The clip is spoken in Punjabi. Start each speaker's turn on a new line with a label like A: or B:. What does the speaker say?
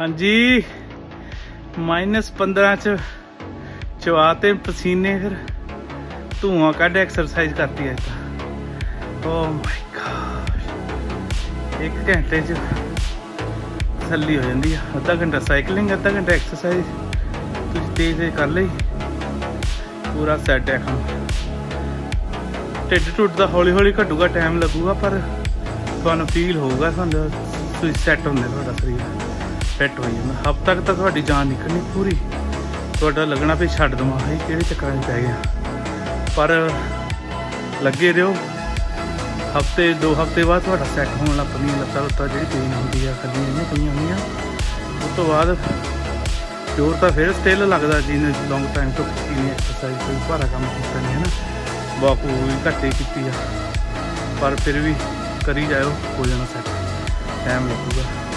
A: ਹਾਂਜੀ। ਮਾਈਨਸ 15 ਚ ਚਵਾ ਤੇ ਪਸੀਨੇ ਫਿਰ ਧੂਆਂ ਕੱਢ ਐਕਸਰਸਾਈਜ਼ ਕਰਤੀ ਅੱਜ ਤਾਂ। ਓ ਮਾਈ ਗॉड ਇੱਕ ਘੰਟੇ ਚ ਤਸੱਲੀ ਹੋ ਜਾਂਦੀ ਆ। ਅੱਧਾ ਘੰਟਾ ਸਾਈਕਲਿੰਗ ਅੱਧਾ ਘੰਟਾ ਐਕਸਰਸਾਈਜ਼ ਤੁਸੀਂ ਤੇਜ਼ ਤੇਜ਼ ਕਰ ਲਈ। ਪੂਰਾ ਸੈੱਟ ਹੈ ਕੰਮ। ਢਿੱਡ ਟੁੱਟ ਦਾ ਹੌਲੀ ਹੌਲੀ ਘਟੂਗਾ ਟਾਈਮ ਲੱਗੂਗਾ, ਪਰ ਤੁਹਾਨੂੰ ਫੀਲ ਹੋਊਗਾ, ਤੁਹਾਨੂੰ ਤੁਸੀਂ ਸੈੱਟ ਹੁੰਦੇ ਤੁਹਾਡਾ ਸਰੀਰ। ਫਿੱਟ ਹੋ ਜਾਂਦਾ। ਹਫ਼ਤਾ ਤੱਕ ਤਾਂ ਤੁਹਾਡੀ ਜਾਨ ਨਿਕਲਣੀ ਪੂਰੀ। ਤੁਹਾਡਾ ਲੱਗਣਾ ਵੀ ਛੱਡ ਦਵਾਂ ਇਹ ਕਿਹੜੇ ਚੱਕਰਾਂ 'ਚ ਪੈ ਗਿਆ। ਪਰ ਲੱਗੇ ਰਹੋ। ਹਫ਼ਤੇ, ਦੋ ਹਫ਼ਤੇ ਬਾਅਦ ਤੁਹਾਡਾ ਸੈੱਟ ਹੋਣ ਲੱਗ ਪੈਂਦੀਆਂ ਲੱਤਾਂ ਲੁੱਤਾਂ ਜਿਹੜੀ ਪੇਨ ਹੁੰਦੀ ਆ, ਖੱਲੀਆਂ ਜਿਹੜੀਆਂ ਪਈਆਂ ਹੁੰਦੀਆਂ। ਉਸ ਤੋਂ ਬਾਅਦ ਪਿਓਰ ਤਾਂ ਫਿਰ ਸਟਿਲ ਲੱਗਦਾ ਜਿਹਨੇ ਲੌਂਗ ਟਾਈਮ ਤੋਂ ਕੀਤੀ ਨਹੀਂ ਐਕਸਰਸਾਈਜ਼ ਕੋਈ ਭਾਰਾ ਕੰਮ ਕੀਤਾ ਨਹੀਂ ਹੈ ਨਾ ਵਾਕ ਵੀ ਘੱਟੇ ਕੀਤੀ ਆ। ਪਰ ਫਿਰ ਵੀ ਕਰੀ ਜਾਓ ਹੋ ਜਾਣਾ ਸੈੱਟ ਟਾਈਮ ਲੱਗੂਗਾ।